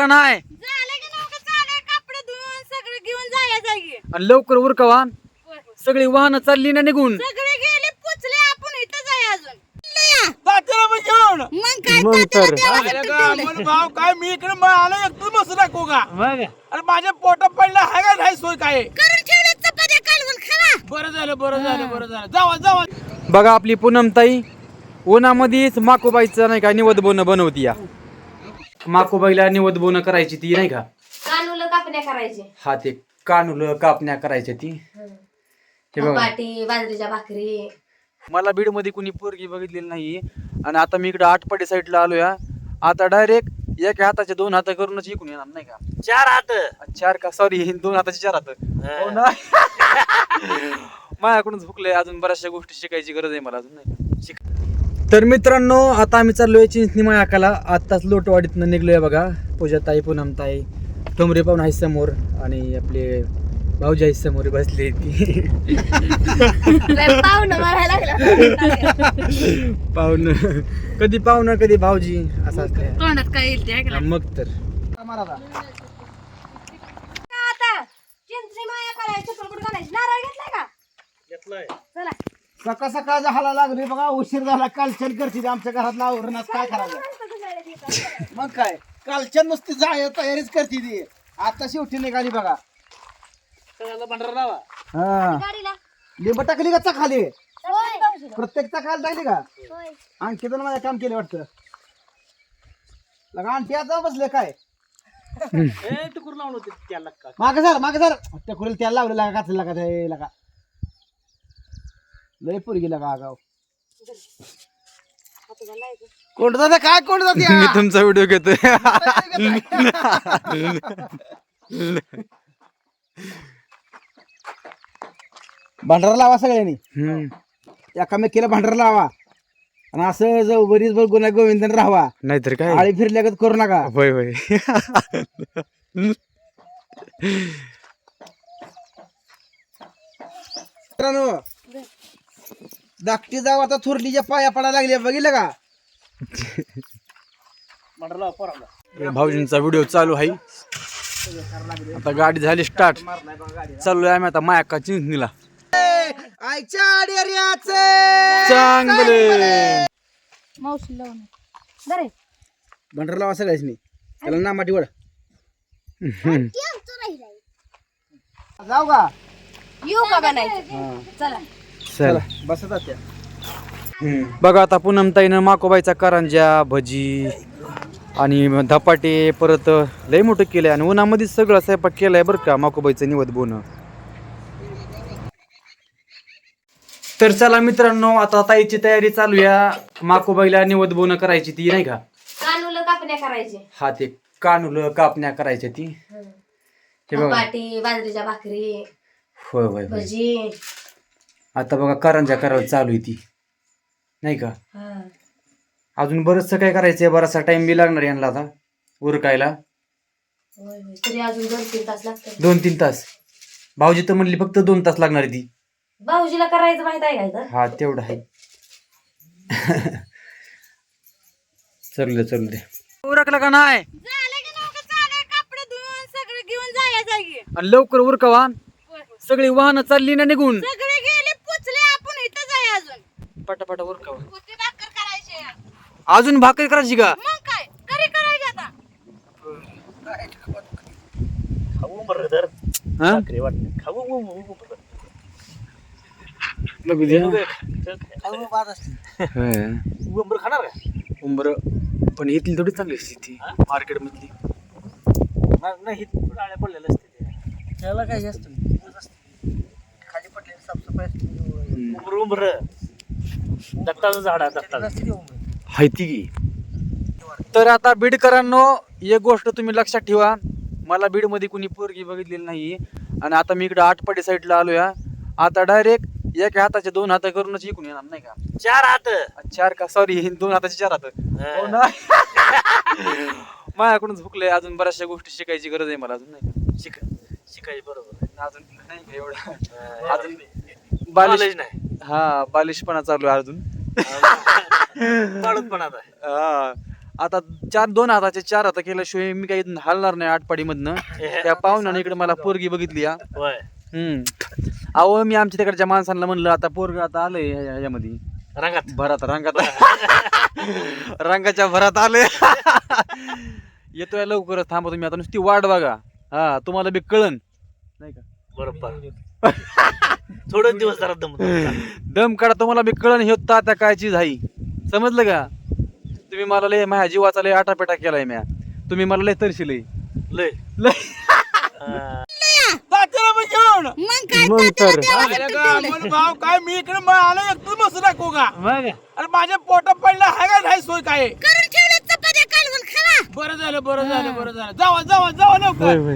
का नाही? झालं की नव्हतं चालय कपडे धुवून सगळं घेऊन जायचं आहे की. आणि लवकर उरकावा सगळी वाहनं चालली ना निघून? सगळे गेले पुचले आपण इथंच आहे अजून. लया. तात्याला पण घेऊन. मग काय मग तात्याला तर. ठेवलंय. भाव काय मी इकडे मग आलो एकटं बसू नको का? मग. अरे माझ्या पोटात पडलं हाय का नाही सोय काय? करून ठेवले चपात्या कालवून खावा. बरं झालं बरं झालं बरं झालं. जावा जावा. बघा आपली पूनमताई उन्हामध्येच माकोबाईचं नाही का निवद बोन बनवती या. माकोबाईला निवद बोन करायची ती नाही का? कानूला कापण्या करायचे. हा ते कानुल कापण्या करायच्या ती. हे बघा. पाटी बाजरीच्या भाकरी. मला बीडमध्ये कुणी पोरगी बघितलेली नाही आणि आता मी इकडे आटपाडी साईडला आलो या आता डायरेक्ट एका हाताचे दोन हात करूनच इकून येणार नाही का? चार हात. चार का? सॉरी दोन हाताचे चार हात. हो. ना? माझ्याकडून झुकले अजून बऱ्याचशा गोष्टी शिकायची गरज आहे मला अजून नाही का? शिक तर मित्रांनो आता आम्ही चाललोय चिंचणी मायाकाला आत्ताच लोटवाडीतनं निघलोय बघा. पूजाताई पूनमताई ठोंबरे पाहून आहे समोर आणि आपले भाऊजी आहे समोर बसले ती पाहुणं कधी पाहुणं कधी भाऊजी? असं असतं तोंडात काय येईल ते ऐकलं. हा, मग तर. आता चिंचणी माया करायची चप्पल घालायची. नारळ घेतलाय का? चला. सकाळ सकाळ झाला लागली बघा उशीर झाला कालचन करते आमच्या घरात आवरणात काय करायचं? मग काय? कालचन नुसती जाय तयारीच करते ती. आता शेवटी निघाली बघा. हा. गाडीला. लिंब टाकली का चखाली होय. प्रत्येक चखाला टाकली का? आणखी तर माझ्या काम केले वाटतं. लगा आणखी आता बसले काय? मागे सर मागे सर. त्या कुरीला त्याला लावलं लागा काचला का ते लगा. लय पुरी गेला का गाव कोण जाते काय कोण मी तुमचा व्हिडिओ घेतोय. भांडारा लावा सगळ्यांनी. हम्म. एकामेकीला भांडारा लावा. आणि असं जर बरीच बघ गुन्हा गोविंदन राहावा. नाहीतर काय? आळी फिरल्यागत करू नका. होय होय. मित्रांनो धाकटी जाव आता थोरलीच्या पाया पडायला लागली बघितलं का? भाऊजींचा व्हिडिओ चालू आहे. आता गाडी झाली स्टार्ट चाललोय आम्ही आता मायाका चिंचणीला चांगले. मावशी लावून बरे भांडारा लावा सगळ्याच त्याला नामाटी वड. जाऊ का? येऊ का बनायचं चला. चल बसत बघा आता पूनमताईनं माकोबाईचा करंजा भजी आणि धपाटे परत लय मोठं केलंय आणि उन्हामध्ये सगळं स्वयंपाक केलाय बरं का माकोबाईचं निवद बोन. तर चला मित्रांनो आता ताईची तयारी चालू या माकोबाईला निवद बोन करायची ती नाही का? कानूला कापण्या करायचे. हा ते कानुल कापण्या करायच्या ती. हे. बघा. बाजरीच्या भाकरी होय होय होय. भजी. आता बघा करंजा करायला चालू आहे ती. नाही का? हा. अजून बरंचसं काय करायचंय? बराचसा टाइम बी लागणार यांना आता उरकायला. होय होय. तरी अजून दोन तीन तास लागतात दोन तीन तास. भाऊजी तर म्हणली फक्त दोन तास लागणार ती. भाऊजीला करायचं माहीत आहे का? हा तेवढं आहे. चल चल दे. उरकलं का नाही? लवकर उरकावा. सगळी वाहनं चालली ना निघून सगळे गेले पुचले आपण इथंच आहे अजून पटापटा उरकावा होती भाकर करायची? अजून भाकरी करायची का? मग काय? घरी करायची आता. हा? बघू दे. होय. खाणार का? उंबर. पण येथील थोडी चांगली असते ती मार्केट मधली नाही आळ्या पडलेल्या असते त्याला काय जास्त खाली पडलेली साफसफाई उमर उमर दत्ताचं झाड आहे दत्ताचं. हाय ती की. तर आता बीडकरांनो एक गोष्ट तुम्ही लक्षात ठेवा. मला बीडमध्ये कुणी पोरगी बघितलेली नाही. आणि आता मी इकडे आटपाडी साईडला आलो या आता डायरेक्ट एका हाताचे दोन हात करूनच इकून येणार नाही का? चार हात. चार का? सॉरी दोन हाताचे चार हात. हो. ना? माझ्याकडून झुकले अजून बऱ्याचशा गोष्टी शिकायची गरज आहे मला अजून नाही का? शिक शिकायची बरोबर. अजून नाही का एवढं? अजून बालिश नाही. हा बालिशपणा चालू आहे अजून. पण आता हा. आता चार दोन हाताचे चार हात केल्याशिवाय मी काही हलणार नाही आटपाडीमधनं. त्या पाहुण्याने इकडे मला पोरगी बघितली हा. होय. हम्म. अहो मी आमच्या तिकडच्या माणसांना म्हणलं आता पोरग आता आलंय ह्या- ह्याच्यामध्ये रंगात. भरात रंगात. रंगाच्या भरात आले येतोय लवकरच थांबा तुम्ही. आता नुसती वाट बघा. हा तुम्हाला बी कळन. नाही का? बरोबर. थोडं दिवस जरा दम दम काढा तुम्हाला बी कळन हे तात्या काय चीज आहे समजलं का? तुम्ही मला लय माझ्या जीवाचा लय आटापेटा केलाय म्या. तुम्ही मला लय तरशिले. लय. लय. घेऊन मग काय तर. भाव काय मी इकडे मग आलो एकटं बसू नको का मग? अरे माझ्या पोटात पडलं हाय का नाही सोय काय? बरं झालं बरं झालं बरं झालं. जावा जावा जावा लवकर.